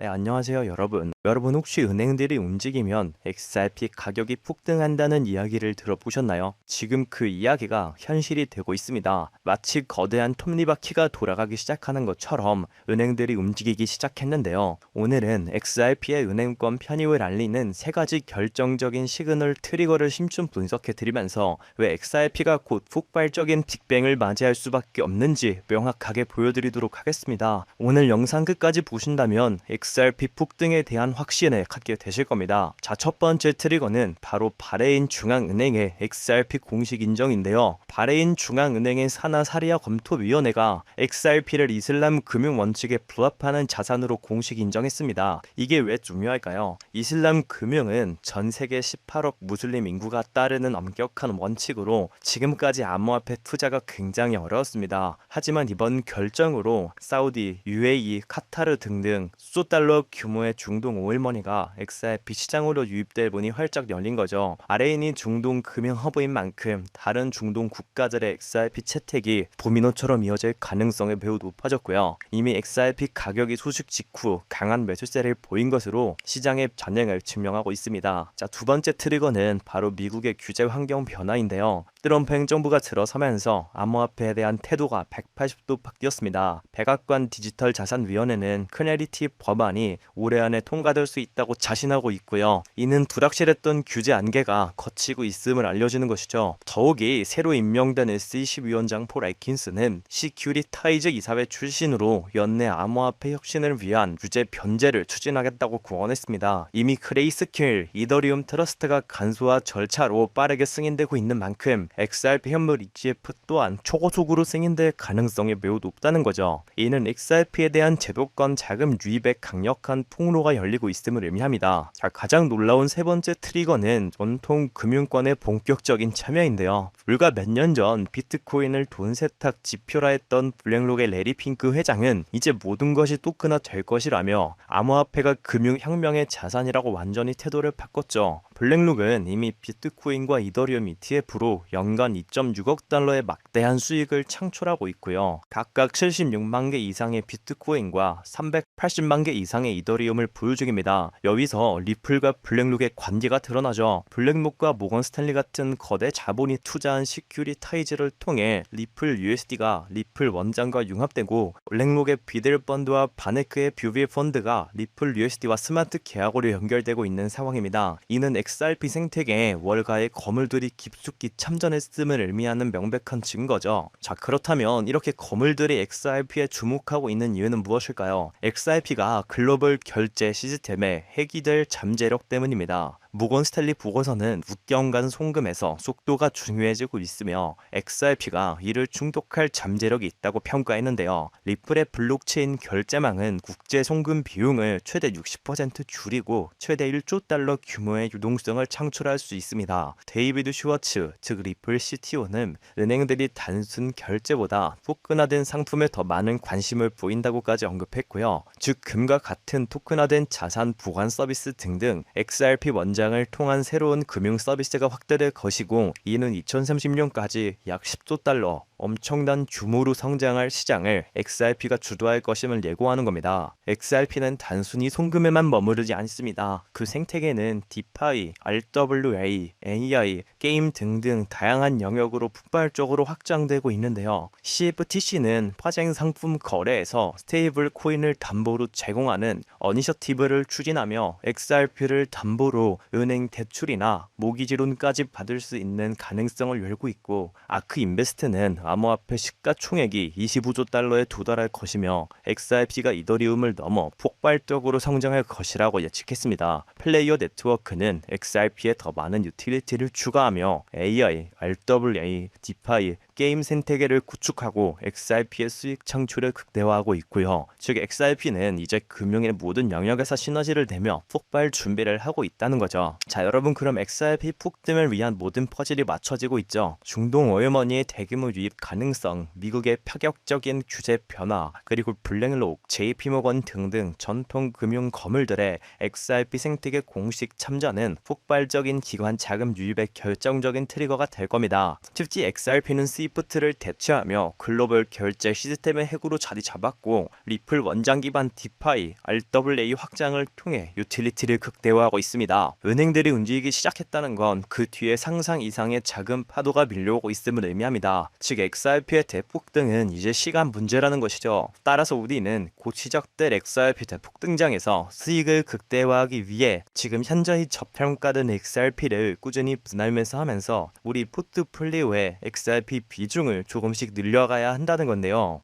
네, 안녕하세요, 여러분. 여러분 혹시 은행들이 움직이면 XRP 가격이 폭등한다는 이야기를 들어보셨나요? 지금 그 이야기가 현실이 되고 있습니다. 마치 거대한 톱니바퀴가 돌아가기 시작하는 것처럼 은행들이 움직이기 시작했는데요. 오늘은 XRP의 은행권 편입을 알리는 세 가지 결정적인 시그널 트리거를 심층 분석해 드리면서 왜 XRP가 곧 폭발적인 빅뱅을 맞이할 수밖에 없는지 명확하게 보여드리도록 하겠습니다. 오늘 영상 끝까지 보신다면 XRP 폭등에 대한 확신을 갖게 되실 겁니다. 자, 첫 번째 트리거는 바로 바레인 중앙은행의 XRP 공식 인정인데요. 바레인 중앙은행의 사나 사리아 검토위원회가 XRP를 이슬람 금융 원칙에 부합하는 자산으로 공식 인정했습니다. 이게 왜 중요할까요? 이슬람 금융은 전 세계 18억 무슬림 인구가 따르는 엄격한 원칙으로 지금까지 암호화폐 투자가 굉장히 어려웠습니다. 하지만 이번 결정으로 사우디, UAE, 카타르 등등 수조 달러 규모의 중동 오일머니가 XRP 시장으로 유입될 문이 활짝 열린 거죠. 아레인이 중동 금융 허브인 만큼 다른 중동 국가들의 XRP 채택이 도미노처럼 이어질 가능성이 매우 높아졌고요. 이미 XRP 가격이 소식 직후 강한 매수세를 보인 것으로 시장의 전행을 증명하고 있습니다. 자, 두 번째 트리거는 바로 미국의 규제 환경 변화인데요. 트럼프 행정부가 들어서면서 암호화폐에 대한 태도가 180도 바뀌었습니다. 백악관 디지털 자산위원회는 크네리티 법안이 올해 안에 통과될 수 있다고 자신하고 있고요. 이는 불확실했던 규제 안개가 거치고 있음을 알려주는 것이죠. 더욱이 새로 임명된 SEC 위원장 폴 애킨스는 시큐리타이즈 이사회 출신으로 연내 암호화폐 혁신을 위한 규제 변제를 추진하겠다고 공언했습니다. 이미 크레이스킬, 이더리움 트러스트가 간소화 절차로 빠르게 승인되고 있는 만큼 XRP 현물 ETF 또한 초고속으로 승인될 가능성이 매우 높다는 거죠. 이는 XRP에 대한 제도권 자금 유입에 강력한 통로가 열리고 있음을 의미합니다. 자, 가장 놀라운 세 번째 트리거는 전통 금융권의 본격적인 참여인데요. 불과 몇 년 전 비트코인을 돈 세탁 지표라 했던 블랙록의 레리 핑크 회장은 이제 모든 것이 토크나 될 것이라며 암호화폐가 금융혁명의 자산이라고 완전히 태도를 바꿨죠. 블랙록은 이미 비트코인과 이더리움 ETF로 연간 2.6억 달러의 막대한 수익을 창출하고 있고요. 각각 76만 개 이상의 비트코인과 380만 개 이상의 이더리움을 보유 중입니다. 여기서 리플과 블랙록의 관계가 드러나죠. 블랙록과 모건 스탠리 같은 거대 자본이 투자한 시큐리타이즈를 통해 리플 USD가 리플 원장과 융합되고 블랙록의 비델 펀드와 바네크의 뷰비 펀드가 리플 USD와 스마트 계약으로 연결되고 있는 상황입니다. 이는 XRP 생태계에 월가의 거물들이 깊숙이 참전했음을 의미하는 명백한 증거죠. 자 그렇다면 이렇게 거물들이 XRP에 주목하고 있는 이유는 무엇일까요? XRP가 글로벌 결제 시스템의 핵이 될 잠재력 때문입니다. 모건 스탠리 보고서는 웃경간 송금에서 속도가 중요해지고 있으며 XRP가 이를 중독할 잠재력이 있다고 평가했는데요. 리플의 블록체인 결제망은 국제 송금 비용을 최대 60% 줄이고 최대 1조 달러 규모의 유동성을 창출할 수 있습니다. 데이비드 슈워츠, 즉 리플 CTO는 은행들이 단순 결제보다 토큰화된 상품에 더 많은 관심을 보인다고까지 언급했고요. 즉 금과 같은 토큰화된 자산 보관 서비스 등등 XRP 원장 시장을 통한 새로운 금융 서비스가 확대될 것이고 이는 2030년까지 약 10조 달러 엄청난 규모로 성장할 시장을 XRP가 주도할 것임을 예고하는 겁니다. XRP는 단순히 송금에만 머무르지 않습니다. 그 생태계는 디파이, RWA, AI, 게임 등등 다양한 영역으로 폭발적으로 확장되고 있는데요. CFTC는 파생 상품 거래에서 스테이블 코인을 담보로 제공하는 어니셔티브를 추진하며 XRP를 담보로 은행 대출이나 모기지론까지 받을 수 있는 가능성을 열고 있고 아크 인베스트는 암호화폐 시가총액이 25조 달러에 도달할 것이며 XRP가 이더리움을 넘어 폭발적으로 성장할 것이라고 예측했습니다. 플레이어 네트워크는 XRP에 더 많은 유틸리티를 추가하며 AI, RWA, 디파이, 게임 생태계를 구축하고 XRP의 수익 창출을 극대화하고 있고요. 즉 XRP는 이제 금융의 모든 영역에서 시너지를 내며 폭발 준비를 하고 있다는 거죠. 자 여러분 그럼 XRP 폭등을 위한 모든 퍼즐이 맞춰지고 있죠. 중동 오일머니의 대규모 유입 가능성, 미국의 파격적인 규제 변화, 그리고 블랙록, JP모건 등등 전통 금융 거물들의 XRP 생태계 공식 참전은 폭발적인 기관 자금 유입의 결정적인 트리거가 될 겁니다. 특히 XRP는 스위프트를 대체하며 글로벌 결제 시스템의 핵으로 자리 잡았고 리플 원장 기반 디파이, RWA 확장을 통해 유틸리티를 극대화하고 있습니다. 은행들이 움직이기 시작했다는 건 그 뒤에 상상 이상의 작은 파도가 밀려오고 있음을 의미합니다. 즉 XRP의 대폭등은 이제 시간 문제라는 것이죠. 따라서 우리는 곧 시작될 XRP 대폭등장에서 수익을 극대화하기 위해 지금 현저히 저평가된 XRP를 꾸준히 분할매수 하면서 우리 포트폴리오의 XRP 비중을 조금씩 늘려가야 한다는 건데요.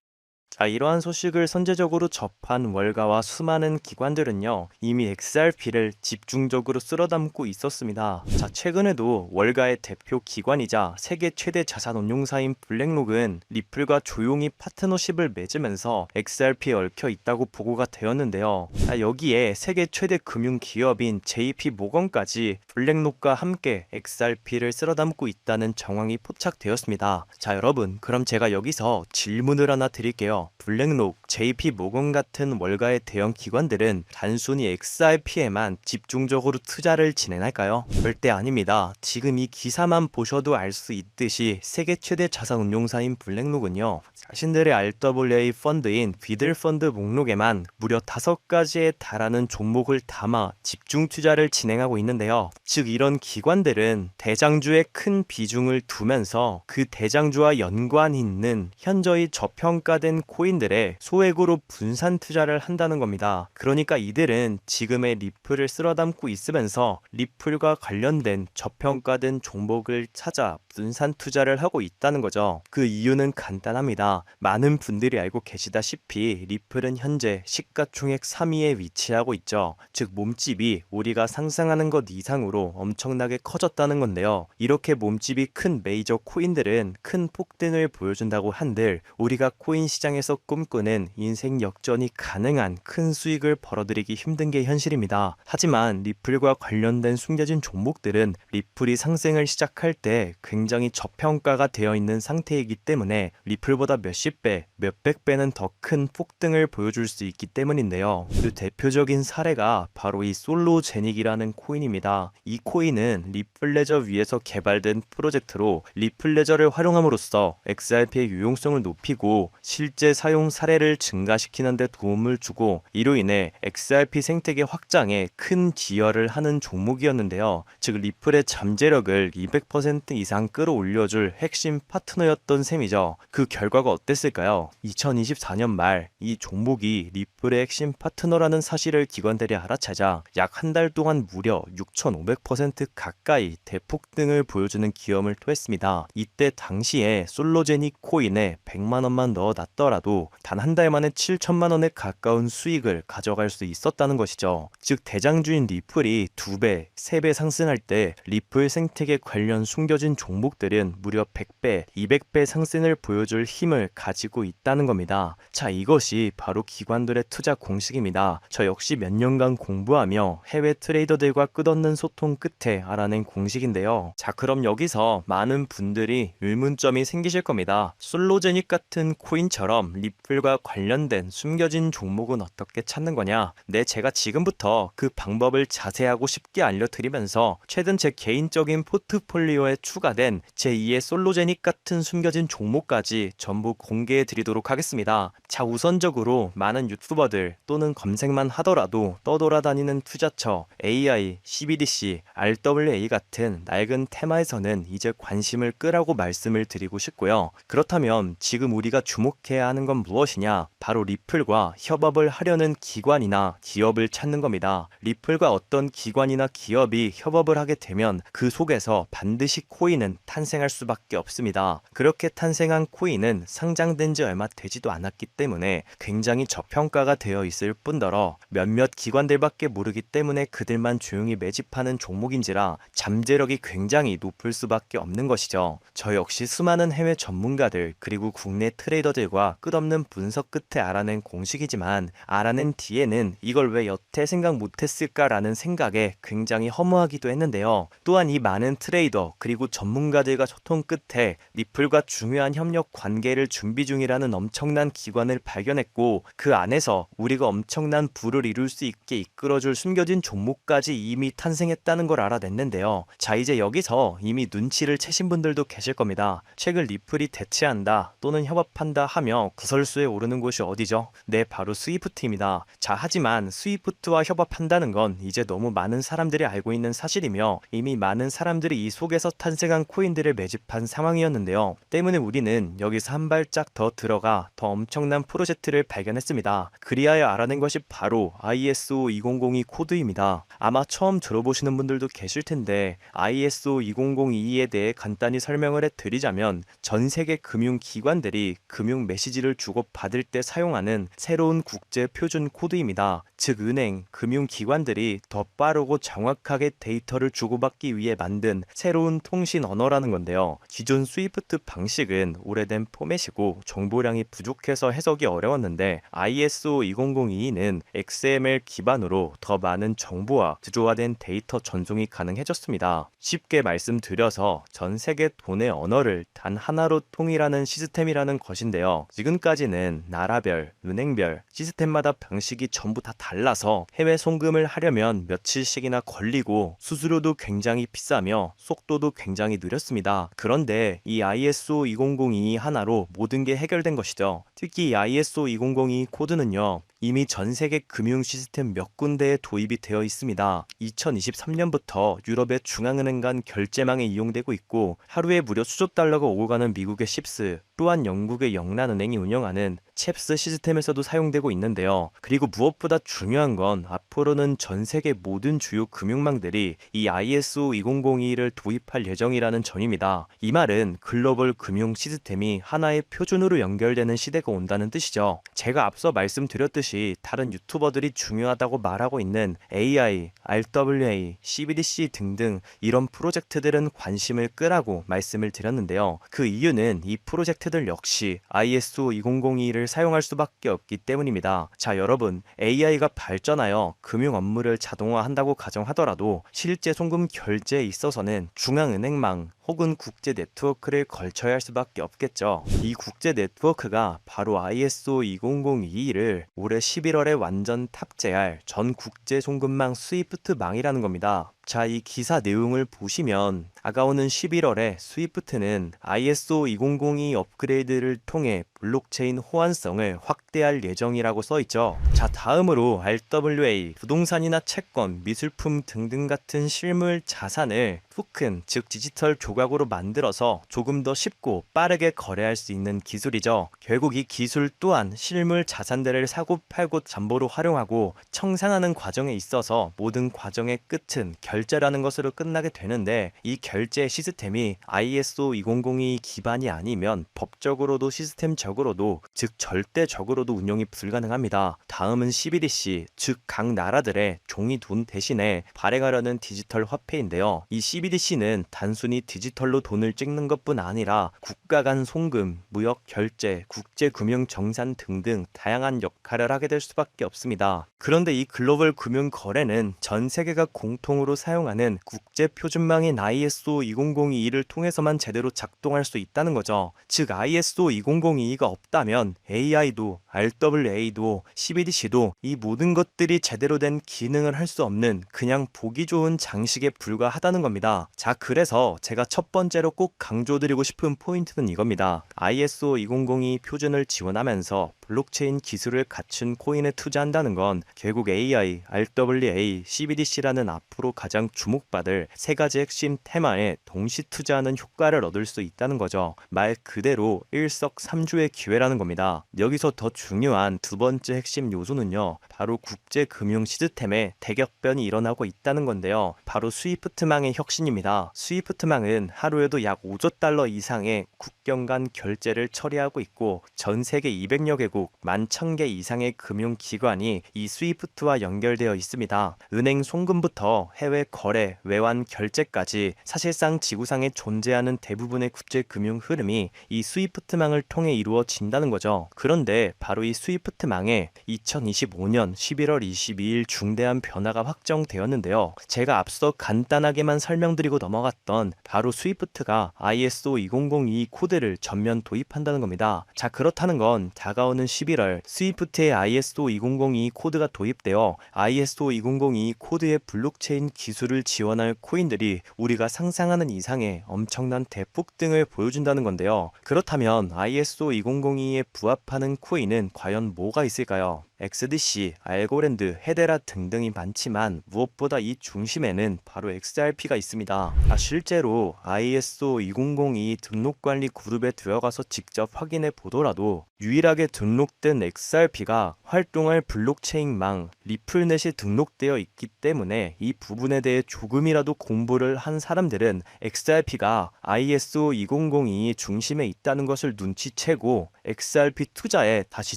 자, 이러한 소식을 선제적으로 접한 월가와 수많은 기관들은요, 이미 XRP를 집중적으로 쓸어 담고 있었습니다. 자, 최근에도 월가의 대표 기관이자 세계 최대 자산 운용사인 블랙록은 리플과 조용히 파트너십을 맺으면서 XRP에 얽혀 있다고 보고가 되었는데요. 자, 여기에 세계 최대 금융 기업인 JP 모건까지 블랙록과 함께 XRP를 쓸어 담고 있다는 정황이 포착되었습니다. 자, 여러분, 그럼 제가 여기서 질문을 하나 드릴게요. 블랙록, JP 모건 같은 월가의 대형 기관들은 단순히 XRP에만 집중적으로 투자를 진행할까요? 절대 아닙니다. 지금 이 기사만 보셔도 알 수 있듯이 세계 최대 자산 운용사인 블랙록은요. 자신들의 RWA 펀드인 비들 펀드 목록에만 무려 다섯 가지에 달하는 종목을 담아 집중 투자를 진행하고 있는데요. 즉 이런 기관들은 대장주에 큰 비중을 두면서 그 대장주와 연관 있는 현저히 저평가된 코인들의 소액으로 분산 투자를 한다는 겁니다. 그러니까 이들은 지금의 리플을 쓸어 담고 있으면서 리플과 관련된 저평가된 종목을 찾아 분산 투자를 하고 있다는 거죠. 그 이유는 간단합니다. 많은 분들이 알고 계시다시피 리플은 현재 시가총액 3위에 위치하고 있죠. 즉 몸집이 우리가 상상하는 것 이상으로 엄청나게 커졌다는 건데요. 이렇게 몸집이 큰 메이저 코인들은 큰 폭등을 보여준다고 한들 우리가 코인 시장에 서 꿈꾸는 인생 역전이 가능한 큰 수익을 벌어들이기 힘든 게 현실입니다. 하지만 리플과 관련된 숨겨진 종목들은 리플이 상승을 시작할 때 굉장히 저평가가 되어 있는 상태이기 때문에 리플보다 몇십 배, 몇백 배는 더 큰 폭등을 보여줄 수 있기 때문인데요. 그 대표적인 사례가 바로 이 솔로제닉이라는 코인입니다. 이 코인은 리플레저 위에서 개발된 프로젝트로 리플레저를 활용함으로써 XRP의 유용성을 높이고 실제 사용 사례를 증가시키는 데 도움을 주고 이로 인해 XRP 생태계 확장에 큰 기여를 하는 종목이었는데요. 즉 리플의 잠재력을 200% 이상 끌어올려줄 핵심 파트너였던 셈이죠. 그 결과가 어땠을까요? 2024년 말 이 종목이 리플의 핵심 파트너라는 사실을 기관들이 알아차자 약 한 달 동안 무려 6,500% 가까이 대폭등을 보여주는 기염을 토했습니다. 이때 당시에 솔로제닉 코인에 100만 원만 넣어놨더라 도 단 한 달 만에 7천만 원에 가까운 수익을 가져갈 수 있었다는 것이죠. 즉 대장주인 리플이 2배, 3배 상승할 때 리플 생태계 관련 숨겨진 종목들은 무려 100배, 200배 상승을 보여줄 힘을 가지고 있다는 겁니다. 자, 이것이 바로 기관들의 투자 공식입니다. 저 역시 몇 년간 공부하며 해외 트레이더들과 끝없는 소통 끝에 알아낸 공식인데요. 자, 그럼 여기서 많은 분들이 의문점이 생기실 겁니다. 솔로제닉 같은 코인처럼 리플과 관련된 숨겨진 종목은 어떻게 찾는 거냐? 네, 제가 지금부터 그 방법을 자세하고 쉽게 알려드리면서 최근 제 개인적인 포트폴리오에 추가된 제2의 솔로제닉 같은 숨겨진 종목까지 전부 공개해 드리도록 하겠습니다. 자, 우선적으로 많은 유튜버들 또는 검색만 하더라도 떠돌아다니는 투자처, AI, CBDC, RWA 같은 낡은 테마에서는 이제 관심을 끄라고 말씀을 드리고 싶고요. 그렇다면 지금 우리가 주목해야 하는 건 무엇이냐? 바로 리플과 협업을 하려는 기관이나 기업을 찾는 겁니다. 리플과 어떤 기관이나 기업이 협업을 하게 되면 그 속에서 반드시 코인은 탄생할 수밖에 없습니다. 그렇게 탄생한 코인은 상장된 지 얼마 되지도 않았기 때문에 굉장히 저평가가 되어 있을 뿐더러 몇몇 기관들밖에 모르기 때문에 그들만 조용히 매집하는 종목인지라 잠재력이 굉장히 높을 수밖에 없는 것이죠. 저 역시 수많은 해외 전문가들 그리고 국내 트레이더들과 끝없는 분석 끝에 알아낸 공식이지만 알아낸 뒤에는 이걸 왜 여태 생각 못했을까라는 생각에 굉장히 허무하기도 했는데요. 또한 이 많은 트레이더 그리고 전문가들과 소통 끝에 리플과 중요한 협력 관계를 준비 중이라는 엄청난 기관을 발견했고 그 안에서 우리가 엄청난 부를 이룰 수 있게 이끌어줄 숨겨진 종목까지 이미 탄생했다는 걸 알아냈는데요. 자 이제 여기서 이미 눈치를 채신 분들도 계실 겁니다. 최근 리플이 대체한다 또는 협업한다 하며 구설수에 오르는 곳이 어디죠? 네 바로 스위프트입니다. 자 하지만 스위프트와 협업한다는 건 이제 너무 많은 사람들이 알고 있는 사실이며 이미 많은 사람들이 이 속에서 탄생한 코인들을 매집한 상황이었는데요. 때문에 우리는 여기서 한 발짝 더 들어가 더 엄청난 프로젝트를 발견했습니다. 그리하여 알아낸 것이 바로 ISO 2002 코드입니다. 아마 처음 들어보시는 분들도 계실 텐데 ISO 2002에 대해 간단히 설명을 해드리자면 전 세계 금융 기관들이 금융 메시지를 주고받을 때 사용하는 새로운 국제 표준 코드입니다. 즉 은행, 금융 기관들이 더 빠르고 정확하게 데이터를 주고받기 위해 만든 새로운 통신 언어라는 건데요. 기존 스위프트 방식은 오래된 포맷이고 정보량이 부족해서 해석이 어려웠는데 ISO 2002는 XML 기반으로 더 많은 정보와 구조화된 데이터 전송이 가능해졌습니다. 쉽게 말씀드려서 전 세계 돈의 언어를 단 하나로 통일하는 시스템이라는 것인데요. 지금 까지는 나라별, 은행별, 시스템마다 방식이 전부 다 달라서 해외 송금을 하려면 며칠씩이나 걸리고 수수료도 굉장히 비싸며 속도도 굉장히 느렸습니다. 그런데 이 ISO 2002 하나로 모든 게 해결된 것이죠. 특히 이 ISO 2002 코드는요. 이미 전 세계 금융 시스템 몇 군데에 도입이 되어 있습니다. 2023년부터 유럽의 중앙은행 간 결제망에 이용되고 있고 하루에 무려 수조 달러가 오고 가는 미국의 십스 또한 영국의 영란은행이 운영하는 챕스 시스템에서도 사용되고 있는데요. 그리고 무엇보다 중요한 건 앞으로는 전 세계 모든 주요 금융망들이 이 ISO 2002를 도입할 예정이라는 점입니다. 이 말은 글로벌 금융 시스템이 하나의 표준으로 연결되는 시대가 온다는 뜻이죠. 제가 앞서 말씀드렸듯이 다른 유튜버들이 중요하다고 말하고 있는 AI, RWA, CBDC 등등 이런 프로젝트들은 관심을 끄라고 말씀을 드렸는데요. 그 이유는 이 프로젝트들 역시 ISO 2002를 사용할 수밖에 없기 때문입니다. 자, 여러분, AI가 발전하여 금융 업무를 자동화한다고 가정하더라도 실제 송금 결제에 있어서는 중앙은행망 혹은 국제 네트워크를 걸쳐야 할 수밖에 없겠죠. 이 국제 네트워크가 바로 ISO 2002를 올해 11월에 완전 탑재할 전 국제 송금망 스위프트망이라는 겁니다. 자, 이 기사 내용을 보시면 다가오는 11월에 스위프트는 ISO 2002 업그레이드를 통해 블록체인 호환성을 확대할 예정이라고 써 있죠. 자, 다음으로 RWA, 부동산이나 채권, 미술품 등등 같은 실물 자산을 토큰, 즉 디지털 조 각으로 만들어서 조금 더 쉽고 빠르게 거래할 수 있는 기술이죠. 결국 이 기술 또한 실물 자산들을 사고 팔고 잠보로 활용하고 청산하는 과정에 있어서 모든 과정의 끝은 결제라는 것으로 끝나게 되는데 이 결제 시스템이 ISO 2002 기반이 아니면 법적으로도 시스템적으로도 즉 절대적으로도 운영이 불가능합니다. 다음은 CBDC 즉 각 나라들의 종이 돈 대신에 발행하려는 디지털 화폐인데요. 이 CBDC는 단순히 디지털 로 돈을 찍는 것뿐 아니라 국가 간 송금, 무역 결제, 국제 금융 정산 등등 다양한 역할을 하게 될 수밖에 없습니다. 그런데 이 글로벌 금융 거래는 전 세계가 공통으로 사용하는 국제 표준망인 ISO 2002를 통해서만 제대로 작동할 수 있다는 거죠. 즉 ISO 2002가 없다면 AI도 RWA도 CBDC도 이 모든 것들이 제대로 된 기능을 할 수 없는 그냥 보기 좋은 장식에 불과하다는 겁니다. 자, 그래서 제가 첫 번째로 꼭 강조드리고 싶은 포인트는 이겁니다. ISO 2002 표준을 지원하면서 블록체인 기술을 갖춘 코인에 투자한다는 건 결국 AI, RWA, CBDC라는 앞으로 가장 주목받을 세 가지 핵심 테마에 동시 투자하는 효과를 얻을 수 있다는 거죠. 말 그대로 일석삼조의 기회라는 겁니다. 여기서 더 중요한 두 번째 핵심 요소는요. 바로 국제 금융 시스템의 대격변이 일어나고 있다는 건데요. 바로 스위프트망의 혁신입니다. 스위프트망은 하루에도 약 5조 달러 이상의 국경 간 결제를 처리하고 있고 전 세계 200여 개국 개국 11,000개 이상의 금융기관이 이 스위프트와 연결되어 있습니다. 은행 송금부터 해외 거래, 외환 결제까지 사실상 지구상에 존재하는 대부분의 국제 금융 흐름이 이 스위프트망을 통해 이루어진다는 거죠. 그런데 바로 이 스위프트망에 2025년 11월 22일 중대한 변화가 확정되었는데요. 제가 앞서 간단하게만 설명드리고 넘어갔던 바로 스위프트가 ISO 2002 코드를 전면 도입한다는 겁니다. 자, 그렇다는 건 다가오는 11월 스위프트의 ISO 2002 코드가 도입되어 ISO 2002 코드의 블록체인 기술을 지원할 코인들이 우리가 상상하는 이상의 엄청난 대폭등을 보여준다는 건데요. 그렇다면 ISO 2002에 부합하는 코인은 과연 뭐가 있을까요? XDC, 알고랜드, 헤데라 등등이 많지만 무엇보다 이 중심에는 바로 XRP가 있습니다. 아, 실제로 ISO 2002 등록관리 그룹에 들어가서 직접 확인해 보더라도 유일하게 등록된 XRP가 활동할 블록체인망 리플넷이 등록되어 있기 때문에 이 부분에 대해 조금이라도 공부를 한 사람들은 XRP가 ISO 2002 중심에 있다는 것을 눈치채고 XRP 투자에 다시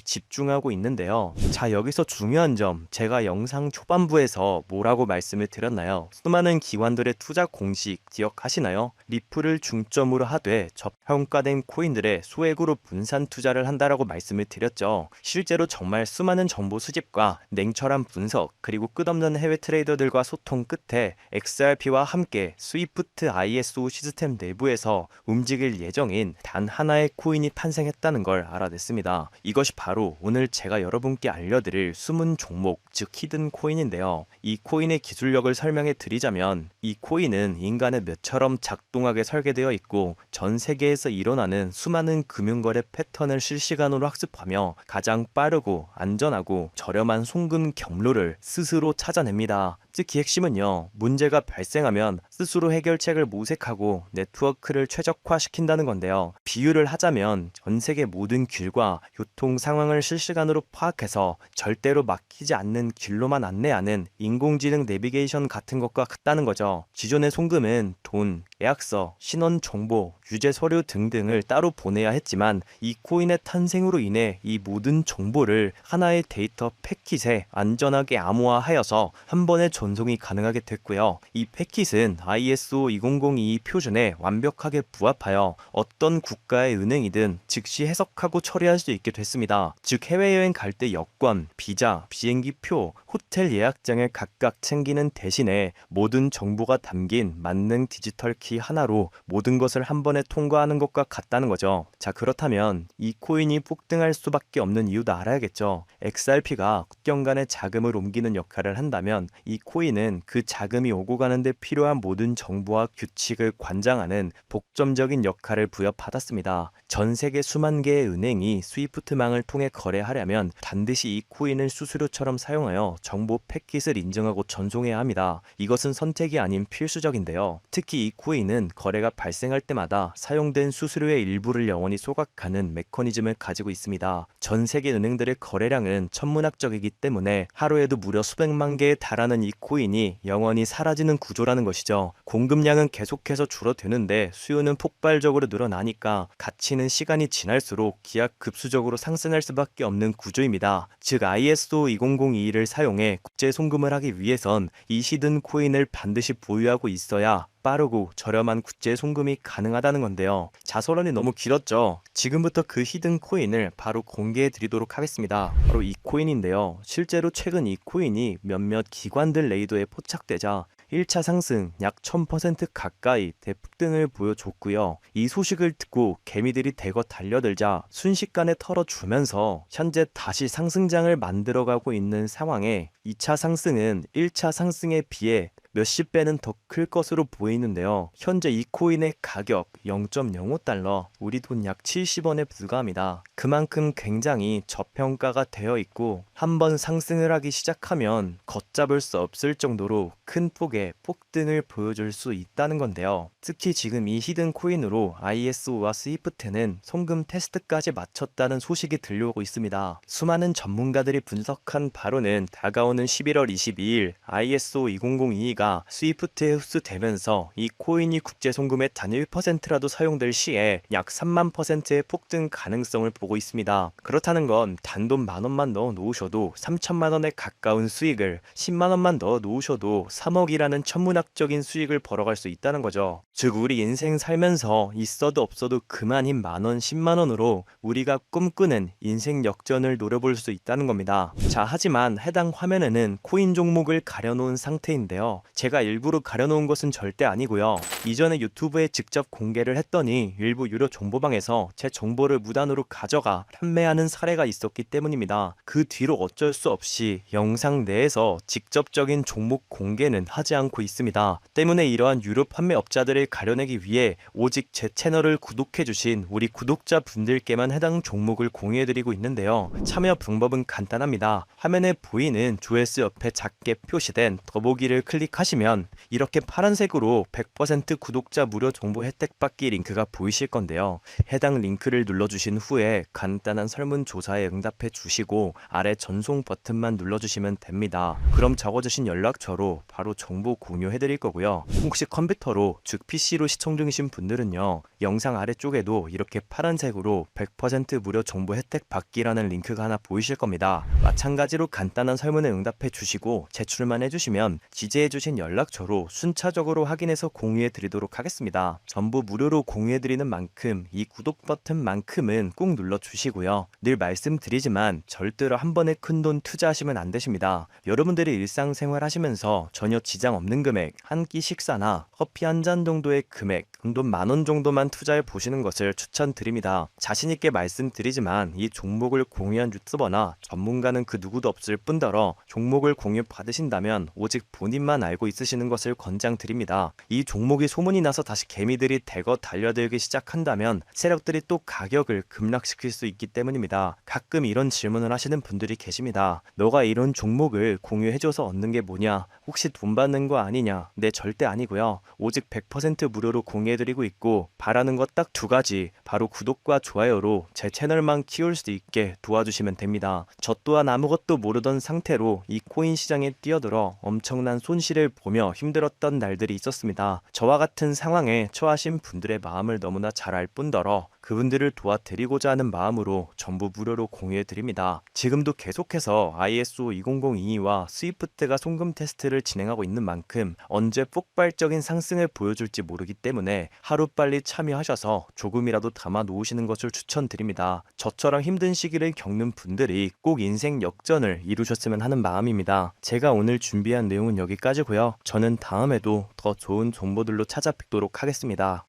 집중하고 있는데요. 자, 여기서 중요한 점, 제가 영상 초반부에서 뭐라고 말씀을 드렸나요? 수많은 기관들의 투자 공식 기억하시나요? 리플을 중점으로 하되 저평가된 코인들의 소액으로 분산 투자를 한다라고 말씀을 드렸죠. 실제로 정말 수많은 정보 수집과 냉철한 분석, 그리고 끝없는 해외 트레이더들과 소통 끝에 XRP와 함께 스위프트 ISO 시스템 내부에서 움직일 예정인 단 하나의 코인이 탄생했다는 걸 알아냈습니다. 이것이 바로 오늘 제가 여러분께 알려드릴 숨은 종목, 즉 히든 코인인데요. 이 코인의 기술력을 설명해 드리자면 이 코인은 인간의 뇌처럼 작동하게 설계되어 있고 전 세계에서 일어나는 수많은 금융거래 패턴을 실시간으로 학습하며 가장 빠르고 안전하고 저렴한 송금 경로를 스스로 찾아냅니다. 특히 핵심은요, 문제가 발생하면 스스로 해결책을 모색하고 네트워크를 최적화시킨다는 건데요. 비유를 하자면 전 세계 모든 길과 교통 상황을 실시간으로 파악해서 절대로 막히지 않는 길로만 안내하는 인공지능 내비게이션 같은 것과 같다는 거죠. 기존의 송금은 돈, 계약서, 신원 정보, 유죄 서류 등등을 따로 보내야 했지만 이 코인의 탄생으로 인해 이 모든 정보를 하나의 데이터 패킷에 안전하게 암호화하여서 한 번에 전송이 가능하게 됐고요. 이 패킷은 ISO 2002 표준에 완벽하게 부합하여 어떤 국가의 은행이든 즉시 해석하고 처리할 수 있게 됐습니다. 즉 해외여행 갈 때 여권, 비자, 비행기 표, 호텔 예약장을 각각 챙기는 대신에 모든 정보가 담긴 만능 디지털 키 하나로 모든 것을 한 번에 통과하는 것과 같다는 거죠. 자, 그렇다면 이 코인이 폭등할 수밖에 없는 이유도 알아야겠죠. XRP가 국경 간의 자금을 옮기는 역할을 한다면 이 코인은 그 자금이 오고 가는데 필요한 모든 정보와 규칙을 관장하는 복점적인 역할을 부여받았습니다. 전 세계 수만 개의 은행이 스위프트망을 통해 거래하려면 반드시 이 코인을 수수료처럼 사용하여 정보 패킷을 인증하고 전송해야 합니다. 이것은 선택이 아닌 필수적인데요. 특히 이 코인 은 거래가 발생할 때마다 사용된 수수료의 일부를 영원히 소각하는 메커니즘을 가지고 있습니다. 전 세계 은행들의 거래량은 천문학적이기 때문에 하루에도 무려 수백만 개에 달하는 이 코인이 영원히 사라지는 구조라는 것이죠. 공급량은 계속해서 줄어드는데 수요는 폭발적으로 늘어나니까 가치는 시간이 지날수록 기하급수적으로 상승할 수밖에 없는 구조입니다. 즉 ISO 2002를 사용해 국제 송금을 하기 위해선 이 시든 코인을 반드시 보유하고 있어야 빠르고 저렴한 국제 송금이 가능하다는 건데요. 자소론이 너무 길었죠. 지금부터 그 히든 코인을 바로 공개해 드리도록 하겠습니다. 바로 이 코인인데요. 실제로 최근 이 코인이 몇몇 기관들 레이더에 포착되자 1차 상승 약 1000% 가까이 대폭등을 보여줬고요. 이 소식을 듣고 개미들이 대거 달려들자 순식간에 털어주면서 현재 다시 상승장을 만들어가고 있는 상황에 2차 상승은 1차 상승에 비해 몇십 배는 더 클 것으로 보이는데요. 현재 이 코인의 가격 0.05달러, 우리 돈 약 70원에 불과합니다. 그만큼 굉장히 저평가가 되어 있고 한번 상승을 하기 시작하면 걷잡을 수 없을 정도로 큰 폭의 폭등을 보여줄 수 있다는 건데요. 특히 지금 이 히든 코인으로 ISO와 스위프트는 송금 테스트까지 마쳤다는 소식이 들려오고 있습니다. 수많은 전문가들이 분석한 바로는 다가오는 11월 22일 ISO 2002가 자체가 스위프트에 흡수되면서 이 코인이 국제 송금의 단 1%라도 사용될 시에 약 3만 퍼센트의 폭등 가능성을 보고 있습니다. 그렇다는 건 단돈 만 원만 넣어 놓으셔도 3천만 원에 가까운 수익을 10만 원만 넣어 놓으셔도 3억이라는 천문학적인 수익을 벌어갈 수 있다는 거죠. 즉 우리 인생 살면서 있어도 없어도 그만인 만 원, 10만 원으로 우리가 꿈꾸는 인생 역전을 노려볼 수 있다는 겁니다. 자, 하지만 해당 화면에는 코인 종목을 가려놓은 상태인데요. 제가 일부러 가려놓은 것은 절대 아니고요. 이전에 유튜브에 직접 공개를 했더니 일부 유료 정보방에서 제 정보를 무단으로 가져가 판매하는 사례가 있었기 때문입니다. 그 뒤로 어쩔 수 없이 영상 내에서 직접적인 종목 공개는 하지 않고 있습니다. 때문에 이러한 유료 판매업자들을 가려내기 위해 오직 제 채널을 구독해주신 우리 구독자 분들께만 해당 종목을 공유해드리고 있는데요. 참여 방법은 간단합니다. 화면에 보이는 조회수 옆에 작게 표시된 더보기를 클릭하시면 이렇게 파란색으로 100% 구독자 무료 정보 혜택 받기 링크가 보이실 건데요. 해당 링크를 눌러주신 후에 간단한 설문조사에 응답해 주시고 아래 전송 버튼만 눌러주시면 됩니다. 그럼 적어주신 연락처로 바로 정보 공유해 드릴 거고요. 혹시 컴퓨터로 즉 PC 로 시청 중이신 분들은요. 영상 아래쪽에도 이렇게 파란색으로 100% 무료 정보 혜택 받기라는 링크가 하나 보이실 겁니다. 마찬가지로 간단한 설문에 응답해 주시고 제출만 해주시면 지지해 주신 연락처로 순차적으로 확인해서 공유해 드리도록 하겠습니다. 전부 무료로 공유해 드리는 만큼 이 구독 버튼만큼은 꼭 눌러 주시고요. 늘 말씀드리지만 절대로 한 번에 큰 돈 투자하시면 안 되십니다. 여러분들이 일상생활 하시면서 전혀 지장 없는 금액, 한 끼 식사나 커피 한 잔 정도 의 금액, 돈만 원 정도만 투자해 보시는 것을 추천드립니다. 자신있게 말씀드리지만 이 종목을 공유한 유튜버나 전문가는 그 누구도 없을 뿐더러 종목을 공유 받으신다면 오직 본인만 알고 있으시는 것을 권장드립니다. 이 종목이 소문이 나서 다시 개미들이 대거 달려들기 시작한다면 세력들이 또 가격을 급락시킬 수 있기 때문입니다. 가끔 이런 질문을 하시는 분들이 계십니다. 너가 이런 종목을 공유해줘서 얻는 게 뭐냐? 혹시 돈 받는 거 아니냐? 네, 절대 아니고요. 오직 100% 무료로 공유해드리고 있고 바라는 것 딱 두 가지 바로 구독과 좋아요로 제 채널만 키울 수 있게 도와주시면 됩니다. 저 또한 아무것도 모르던 상태로 이 코인 시장에 뛰어들어 엄청난 손실을 보며 힘들었던 날들이 있었습니다. 저와 같은 상황에 처하신 분들의 마음을 너무나 잘 알 뿐더러 그분들을 도와 드리고자 하는 마음으로 전부 무료로 공유해 드립니다. 지금도 계속해서 ISO 20022와 스위프트가 송금 테스트를 진행하고 있는 만큼 언제 폭발적인 상승을 보여줄지 모르기 때문에 하루빨리 참여하셔서 조금이라도 담아 놓으시는 것을 추천드립니다. 저처럼 힘든 시기를 겪는 분들이 꼭 인생 역전을 이루셨으면 하는 마음입니다. 제가 오늘 준비한 내용은 여기까지고요. 저는 다음에도 더 좋은 정보들로 찾아뵙도록 하겠습니다.